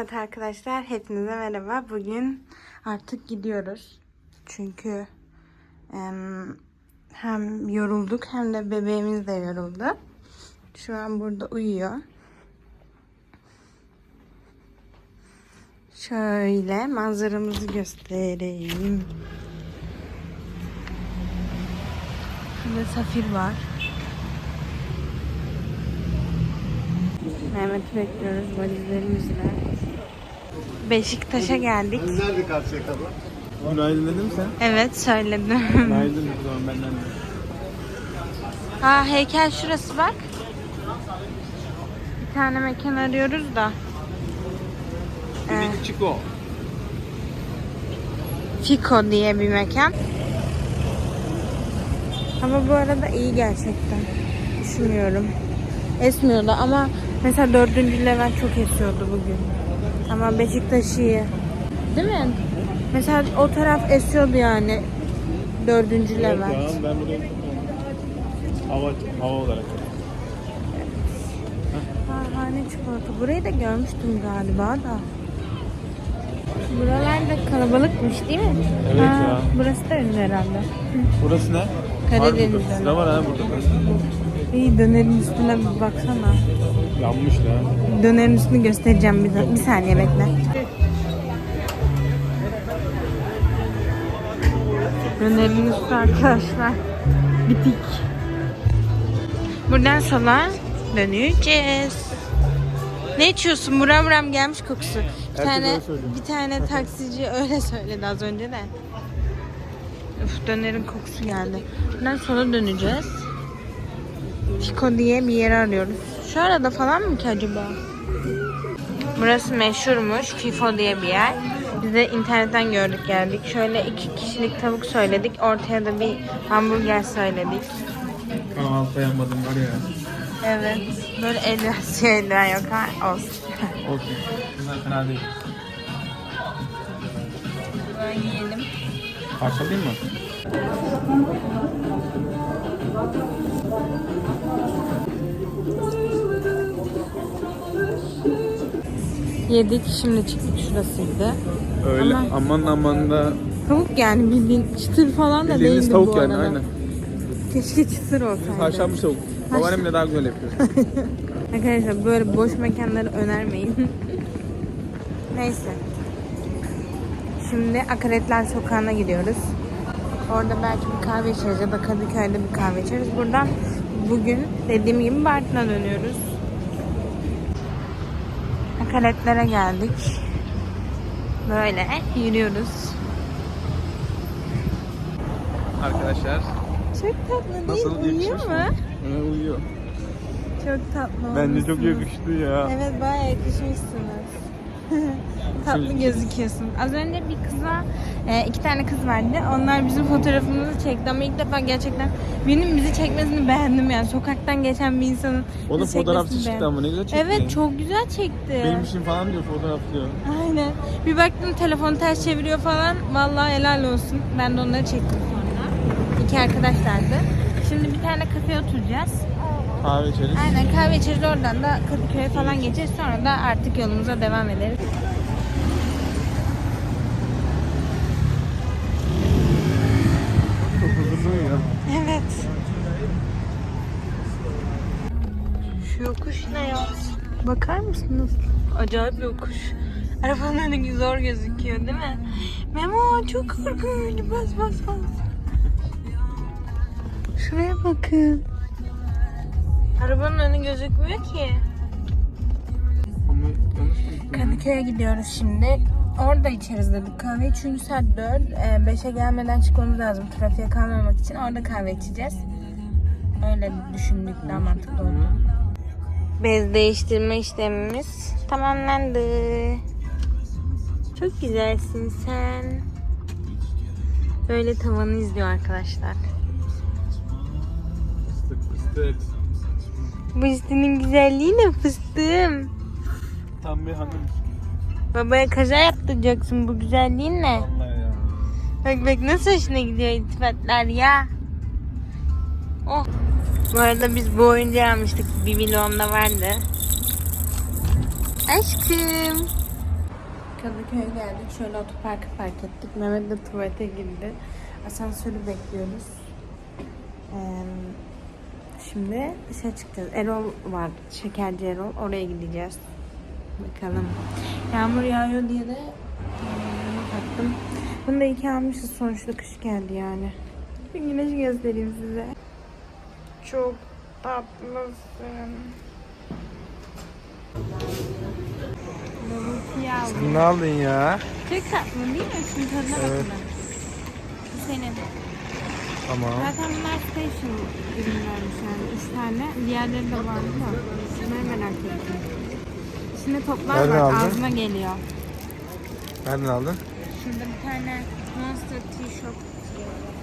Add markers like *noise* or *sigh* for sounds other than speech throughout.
Evet arkadaşlar hepinize merhaba. Bugün artık gidiyoruz. Çünkü em, hem yorulduk hem de bebeğimiz de yoruldu. Şu an burada uyuyor. Şöyle manzaramızı göstereyim. Şurada Safir var. Mehmet'i bekliyoruz valizlerimizle. Beşiktaş'a geldik. Nerede karşıya kadar? Günaydın dedin mi sen? Evet söyledim. Günaydın o zaman benden de. Ha heykel şurası bak. Bir tane mekan arıyoruz da. Ee, Chico. Fiko diye bir mekan. Ama bu arada iyi gerçekten. Düşünüyorum. Esmiyordu ama mesela dördüncü Levent çok esiyordu bugün. Ama Beşiktaş iyi. Değil mi? Mesela o taraf esiyordu yani. Dördüncü Evet Levent. ya ben hava, hava olarak. Ha, hane çikolata. Burayı da görmüştüm galiba da. Buralarda kalabalıkmış değil mi? Evet ya. Burası da ünlü herhalde. Burası ne? Karadeniz. Sıra var ha burada. İyi dönerin üstüne bir baksana. Yanmış da. Dönerin üstünü göstereceğim bir, bir saniye bekle. Dönerin üstü arkadaşlar. Bitik. Buradan sola döneceğiz. Ne içiyorsun? Buram buram gelmiş kokusu. Bir Herkes tane öyle söylüyor. bir tane *laughs* taksici öyle söyledi az önce de. Üf, dönerin kokusu geldi. Buradan sola döneceğiz. Fiko diye bir yer arıyoruz. Şu arada falan mı ki acaba? Burası meşhurmuş. FIFO diye bir yer. Biz de internetten gördük geldik. Şöyle iki kişilik tavuk söyledik. Ortaya da bir hamburger söyledik. Kahvaltı yanmadım var ya. Evet. Böyle 50 şeyler yok ha. Olsun. Olsun. Bunlar fena değil. Böyle yiyelim. Parçalayayım mı? Yedik. Şimdi çıktık şurasıydı. Öyle Ama- aman aman da Tavuk yani bildiğin çıtır falan da değildi tavuk bu yani arada. aynen. Keşke çıtır olsaydı. Haşlanmış tavuk. Babaannem de daha güzel yapıyor. *laughs* Arkadaşlar böyle boş mekanları önermeyin. *laughs* Neyse. Şimdi Akaretler Sokağı'na gidiyoruz. Orada belki bir kahve içeriz ya da Kadıköy'de bir kahve içeriz. Buradan bugün dediğim gibi Bartın'a dönüyoruz. Akaretlere geldik. Böyle yürüyoruz. Arkadaşlar Çok tatlı değil nasıl Uyuyor mu? Ee, uyuyor. Çok tatlı Bence çok olmuşsunuz. yakıştı ya. Evet bayağı yakışmışsınız. Tatlı gözüküyorsun. Az önce bir kızla e, iki tane kız vardı. Onlar bizim fotoğrafımızı çekti ama ilk defa gerçekten birinin bizi çekmesini beğendim yani. Sokaktan geçen bir insanın O da bizi fotoğrafçı çekmesini çıktı beğendim. ama ne güzel çekti. Evet çok güzel çekti. Benim için falan diyor fotoğraf diyor. Aynen. Bir baktım telefonu ters çeviriyor falan. Vallahi helal olsun. Ben de onları çektim sonra. İki arkadaşlardı. Şimdi bir tane kafeye oturacağız. Kahve içeriz. Aynen kahve içeriz oradan da Kadıköy'e falan geçeriz. Sonra da artık yolumuza devam ederiz. Çok huzurlu uyuyor. Evet. Şu yokuş ne ya? Bakar mısınız? Acayip bir yokuş. Arabanın önü zor gözüküyor değil mi? Memo çok korkunç. Bas bas bas. Şuraya bakın. Arabanın önü gözükmüyor ki. Kadıköy'e gidiyoruz şimdi. Orada içeriz dedik kahveyi. Çünkü saat 4. 5'e gelmeden çıkmamız lazım. Trafiğe kalmamak için. Orada kahve içeceğiz. Öyle düşündük. Daha mantıklı oldu. Bez değiştirme işlemimiz tamamlandı. Çok güzelsin sen. Böyle tavanı izliyor arkadaşlar. Fıstık fıstık. Bu üstünün güzelliği ne fıstığım. Tam bir hanım. Babaya kaza yaptıracaksın bu güzelliğin ne? Vallahi ya. Bak bak nasıl hoşuna gidiyor iltifatlar ya. Oh. Bu arada biz bu oyuncağı almıştık. Bir vlogumda vardı. Aşkım. Kadıköy'e geldik. Şöyle otoparka park ettik. Mehmet de tuvalete girdi. Asansörü bekliyoruz. Ee, şimdi dışarı çıkacağız. Erol var. Şekerci Erol. Oraya gideceğiz. Bakalım. Yağmur yağıyor diye de ee, baktım. Bunu da iyi ki almışız. Sonuçta kış geldi yani. Bir güneş göstereyim size. Çok tatlısın. Bubble tea aldım. Ne aldın ya? Çok tatlı değil mi? Şunun tadına bakın. Evet. Bu senin. Tamam. Zaten bunlar special ürünlermiş yani. Üç tane. Diğerleri de vardı da. Bunları merak ettim. İçinde toplar Nereden var. aldın? Ağzıma geliyor. Nereden aldın? Şurada bir tane Monster Tea Shop.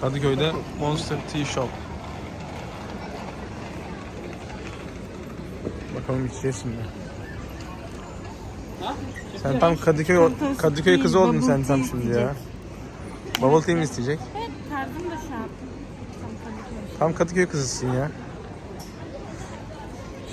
Kadıköy'de Monster Tea Shop. Bakalım içeceğiz şimdi. Sen tam Kadıköy Kadıköy kızı oldun sen tam şimdi ya. Bubble tea mi isteyecek? Evet tarzım da şu an. Tam Kadıköy. Tam Kadıköy kızısın ya.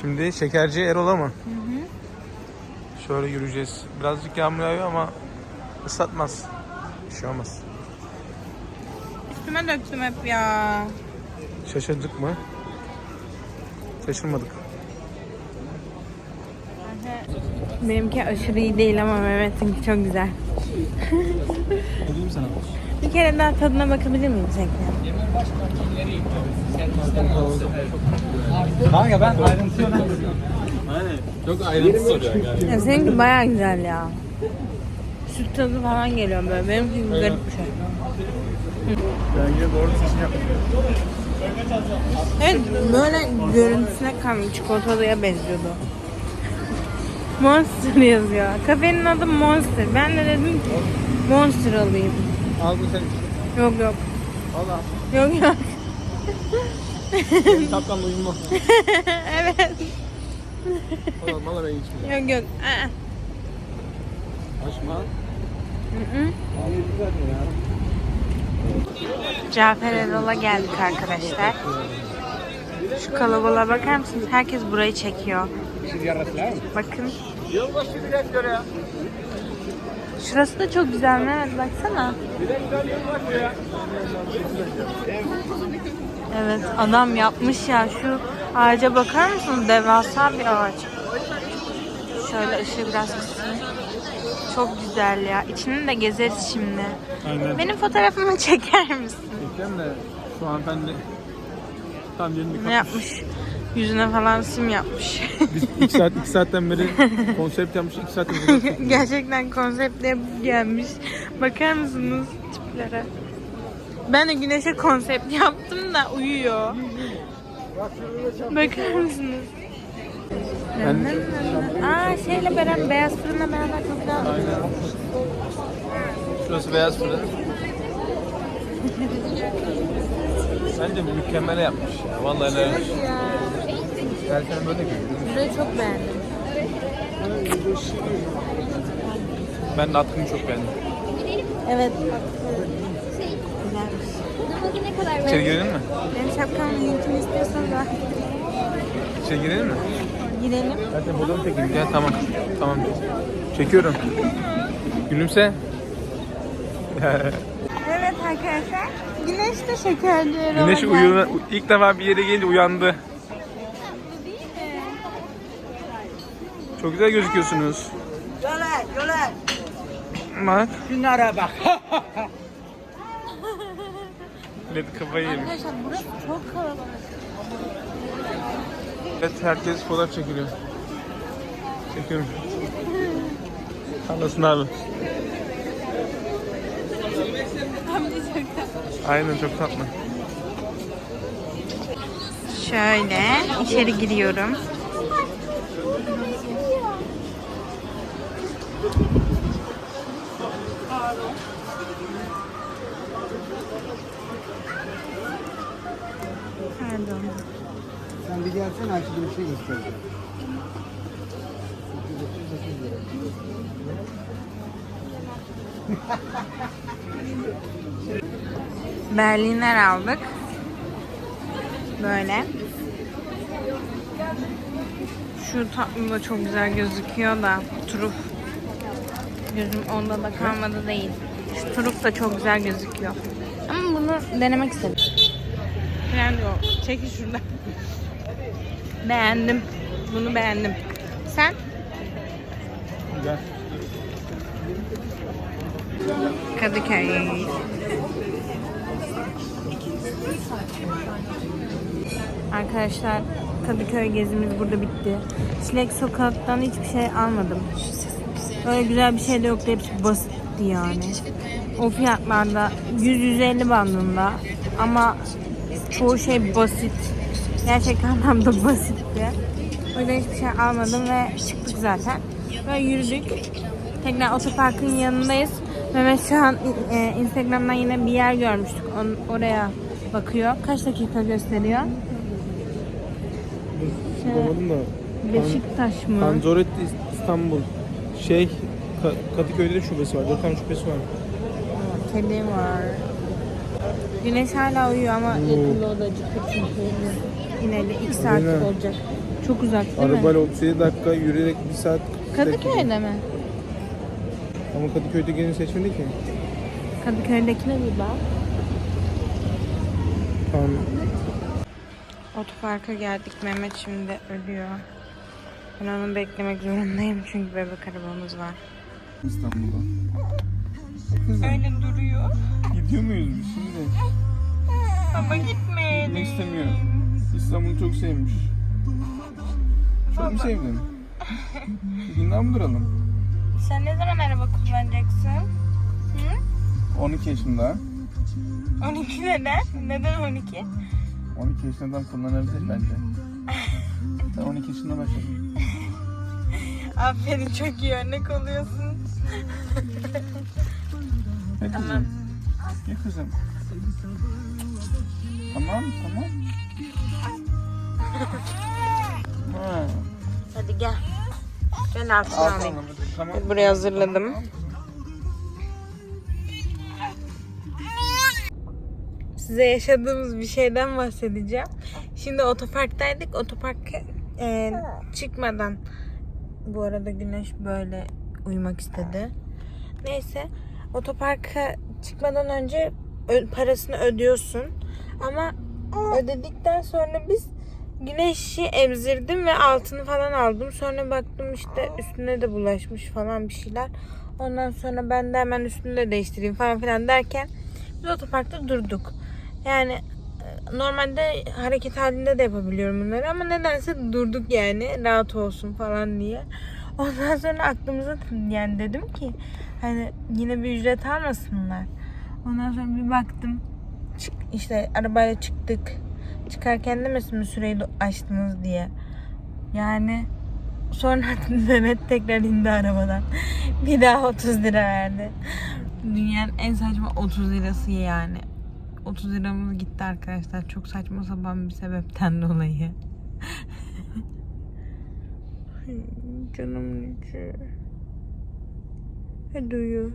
Şimdi şekerci Erol'a mı? Şöyle yürüyeceğiz. Birazcık yağmur yağıyor ama ıslatmaz. Bir şey olmaz. Üstüme döktüm hep ya. Şaşırdık mı? Şaşırmadık. Benimki aşırı iyi değil ama Mehmet'inki çok güzel. *laughs* Bir kere daha tadına bakabilir miyim tekrar? Kanka ben ayrıntı Aynen. Çok ayrıntı soruyor yani. Ya seninki baya güzel ya. Süt tadı falan geliyor böyle. Benimki garip bir şey. Ben yine doğru seçim yaptım. Evet böyle görüntüsüne kalmış çikolatalıya benziyordu. Monster yazıyor. Kafenin adı Monster. Ben de dedim ki Monster alayım. Al bu senin. Yok yok. Valla. Yok yok. Kaptanla uyumlu. *laughs* evet. Valla valla ben içmiyorum. Yok yok. Aa. Açma. Hı hı. Cafer Erol'a geldik arkadaşlar. Şu kalabalığa bakar mısınız? Herkes burayı çekiyor. Bakın. Şurası da çok güzel Mehmet baksana. Evet adam yapmış ya şu ağaca bakar mısınız? Devasa bir ağaç. Şöyle ışığı biraz kısayım. Çok güzel ya. İçini de gezeriz şimdi. Aynen. Benim fotoğrafımı *laughs* çeker misin? Çekeceğim de şu hanımefendi tam yerini Ne yapmış? Yüzüne falan sim yapmış. Biz 2 saat 2 saatten beri konsept yapmış 2 saat *laughs* Gerçekten konseptle gelmiş. Bakar mısınız tiplere? Ben de güneşe konsept yaptım da uyuyor. Bakar mısınız? Ben Aa şeyle beraber beyaz fırınla beraber çok güzel. Şurası beyaz fırın. *laughs* Bence mükemmel yapmış ya. Vallahi ne Ya. Gel sen böyle gör. Burayı çok beğendim. Ben de çok beğendim. Evet. Güzelmiş. ne kadar İçeri girelim mi? Benim şapkamın linkini istiyorsan da İçeri girelim mi? girelim. Zaten fotoğraf çekeyim. Gel tamam. Tamam. Çekiyorum. Gülümse. *laughs* Evet arkadaşlar. Güneş de şekerli Güneş uyuyor. İlk defa bir yere gelince uyandı. Çok güzel gözüküyorsunuz. Yola yola. Bak. Şunlara bak. *laughs* Millet kafayı yemiş. Arkadaşlar burası çok kalabalık. Evet herkes fotoğraf çekiliyor. Çekiyorum. Anlasın abi. Aynen çok tatlı. Şöyle içeri giriyorum. Pardon. Sen bir gelsene açık bir şey göstereceğim. Berliner aldık. Böyle. Şu tatlı da çok güzel gözüküyor da. Truf. Gözüm onda da kalmadı değil. Şu turuk da çok güzel gözüküyor. Ama bunu denemek istedim. Beğendim. Çekil şuradan. Beğendim. Bunu beğendim. Sen? Güzel. Kadıköy. Arkadaşlar Kadıköy gezimiz burada bitti. Çilek sokaktan hiçbir şey almadım. Öyle güzel bir şey de yoktu. Hepsi basitti yani. O fiyatlarda 100-150 bandında. Ama çoğu şey basit. Gerçekten *laughs* anlamda basitti. O yüzden hiçbir şey almadım ve çıktık zaten. Böyle yürüdük. Tekrar otoparkın yanındayız. Mehmet şu an e, Instagram'dan yine bir yer görmüştük. Onun, oraya bakıyor. Kaç dakika gösteriyor? Şey, Bulamadım da. Beşiktaş mı? Panzoretti İstanbul. Şey Ka- Kadıköy'de de şubesi var. Dört tane şubesi var. Kedi var. Güneş hala uyuyor ama yakında odacık çünkü yine de 2 saat Aynen. olacak. Çok uzak değil mi? Arabayla 37 dakika yürüyerek 1 saat 40 dakika. Kadıköy'de mi? Ama Kadıköy'de gelin seçmedi ki. Kadıköy'dekine bir bak. Tamam. Otoparka geldik. Mehmet şimdi ölüyor. Ben onu beklemek zorundayım çünkü bebek arabamız var. İstanbul'da. Kızım Öyle duruyor. gidiyor muyuz biz şimdi? Ama gitmeyelim. Gitmek istemiyor. İstanbul'u çok sevmiş. Çok mu sevdin? Bir gün daha mı duralım? Sen ne zaman araba kullanacaksın? Hı? 12 yaşında. 12 neden? Neden 12? 12 yaşında adam kullanabilir bence. Sen 12 yaşında başladın. *laughs* Aferin çok iyi örnek oluyorsun. Ne kızım? Tamam. Ne kızım? Tamam tamam. Ha. *laughs* Hadi gel. Gel altına Al alayım. tamam. Tamam. Buraya hazırladım. Size yaşadığımız bir şeyden bahsedeceğim. Şimdi otoparktaydık. Otoparka e, çıkmadan bu arada güneş böyle uyumak istedi. Neyse otoparka çıkmadan önce parasını ödüyorsun. Ama ödedikten sonra biz güneşi emzirdim ve altını falan aldım. Sonra baktım işte üstüne de bulaşmış falan bir şeyler. Ondan sonra ben de hemen üstünü de değiştireyim falan filan derken biz otoparkta durduk. Yani e, normalde hareket halinde de yapabiliyorum bunları ama nedense durduk yani rahat olsun falan diye. Ondan sonra aklımıza yani dedim ki hani yine bir ücret almasınlar. Ondan sonra bir baktım çık, işte arabayla çıktık. Çıkarken demesin mi süreyi açtınız diye. Yani sonra *laughs* Mehmet tekrar indi arabadan. Bir daha 30 lira verdi. Dünyanın en saçma 30 lirası yani. 30 liramız gitti arkadaşlar. Çok saçma sapan bir sebepten *laughs* dolayı. Canım içi. Hadi uyu.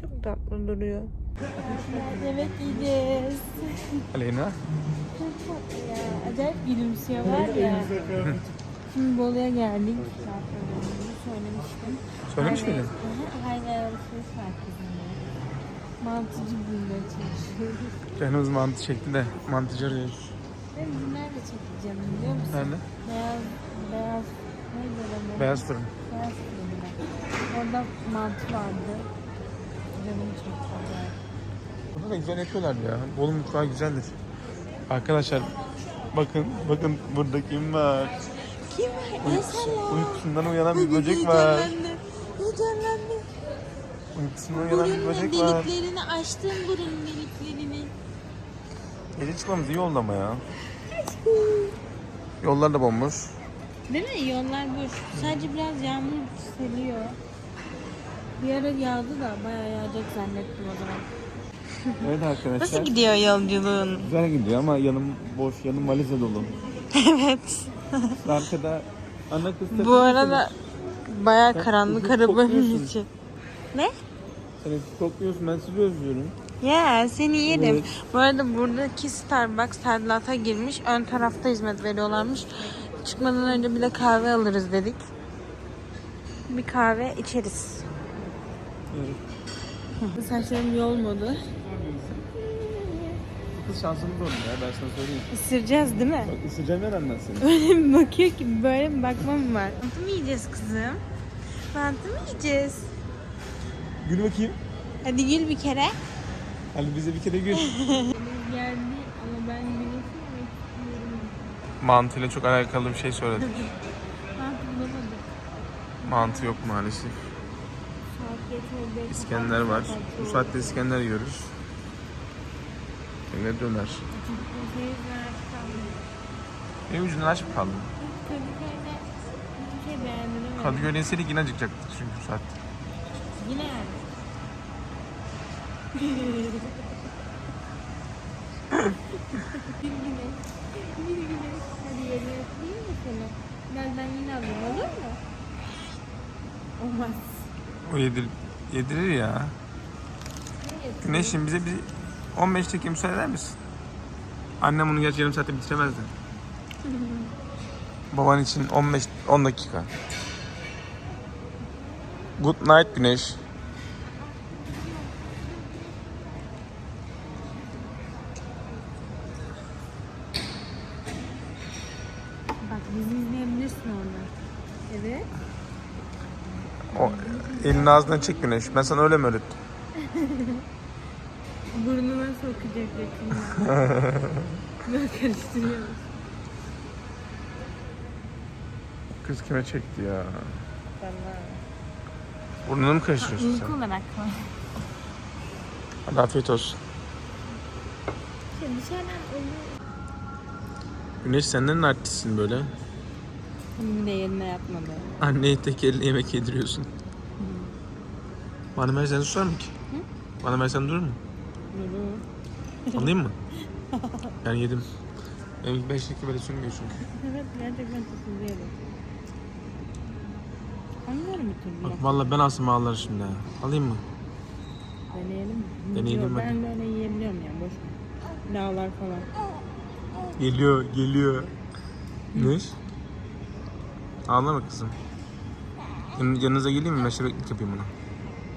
Çok tatlı duruyor. Evet yiyeceğiz. Aleyna. Ya, acayip gülümsüyor var ya. Şimdi Bolu'ya geldik. Söylemiştim. Söylemiş miydin? Hayır alışveriş merkezinde. Mantıcı bulmaya çalışıyoruz. Canımız mantı çekti de mantıcı arıyoruz. Ben nerede çekeceğim biliyor musun? Nerede? Beyaz, beyaz, neydi oranın? Beyaz fırın. Beyaz fırında. Orada mantı vardı. Canım çok güzel. Burada da güzel yapıyorlar ya. Bolu mutfağı güzeldir. Arkadaşlar bakın bakın burada kim var? Kim var? Uykusu, uykusundan uyanan bir böcek var. Uykusundan uyanan bir Burunun böcek var. deliklerini açtım burunun deliklerini. Gece çıkmamız iyi oldu ama ya. *laughs* Yollar da bomboş. Değil mi? Yollar boş. Sadece biraz yağmur seliyor. Bir ara yağdı da bayağı yağacak zannettim o zaman. *laughs* Evet arkadaşlar. Nasıl gidiyor yolculuğun? Güzel gidiyor ama yanım boş, yanım valize dolu. *laughs* evet. Arkada ana kız Bu takılıyor. arada bayağı karanlık arabanın içi. Ne? Sen kokluyorsun ben sizi özlüyorum. Ya seni yerim. Evet. Bu arada buradaki Starbucks tadilata girmiş. Ön tarafta hizmet veriyorlarmış. Çıkmadan önce bir de kahve alırız dedik. bir kahve içeriz. Saçlarım yolmadı. Kız şansımız oldu ya ben sana söyleyeyim. Isıracağız değil mi? Bak ısıracağım nereden seni? Öyle mi bakıyor ki böyle mi bakma mı var? Mantı mı yiyeceğiz kızım? Mantı mı yiyeceğiz? Gül bakayım. Hadi gül bir kere. Hadi bize bir kere gül. *laughs* Geldi ama ben güneşi yemek istiyorum. Mantıyla çok alakalı bir şey söyledik. *laughs* Mantı bulamadım. Mantı yok maalesef. Saat geç oldu. İskender var. Bu saatte İskender yiyoruz. Yine döner. Benim yüzünden aç mı kaldın? Kadıköy'de bir şey beğendim. Kadıköy'de inseydik yine acıkacaktık çünkü bu saatte. Yine yani. bir güneş. Bir güneş. Hadi yerine yapayım mı seni? Birazdan yine alayım olur mu? Olmaz. O yedir, yedirir ya. Güneşim bize bir 15 dakika müsaade eder misin? Annem bunu gerçi yarım saatte bitiremezdi. *laughs* Baban için 15 10 dakika. Good night Güneş. Bak bizi izleyebilirsin orada. Evet. O elini ağzından çek Güneş. Ben sana öyle mi öğrettim? *laughs* Burnuna sokacak yakında. *laughs* Böyle karıştırıyoruz. Kız kime çekti ya? Vallahi. Burnunu mu karıştırıyorsun sen? olarak mı? Hadi afiyet olsun. Şey, dışarıdan olur. Güneş senden artistsin böyle. Bunu de yerine yapmadı. Anneye tek elle yemek yediriyorsun. Bana versen susar mı ki? Bana versen durur mu? Yürü. Alayım mı? *laughs* Yani yedim. Benim 5 dakika böyle sürmüyor çünkü. Evet gerçekten çok Anlıyorum bir türlü. Bak vallahi ben alsam ağlar şimdi ha. Alayım mı? Deneyelim mi? Deneyelim Yok. Ben böyle yiyebiliyorum yani boş ver. Dağlar falan. Geliyor, geliyor. Güneş. Ağlama kızım. Yan- yanınıza geleyim mi? Meşrebeklik yapayım ona.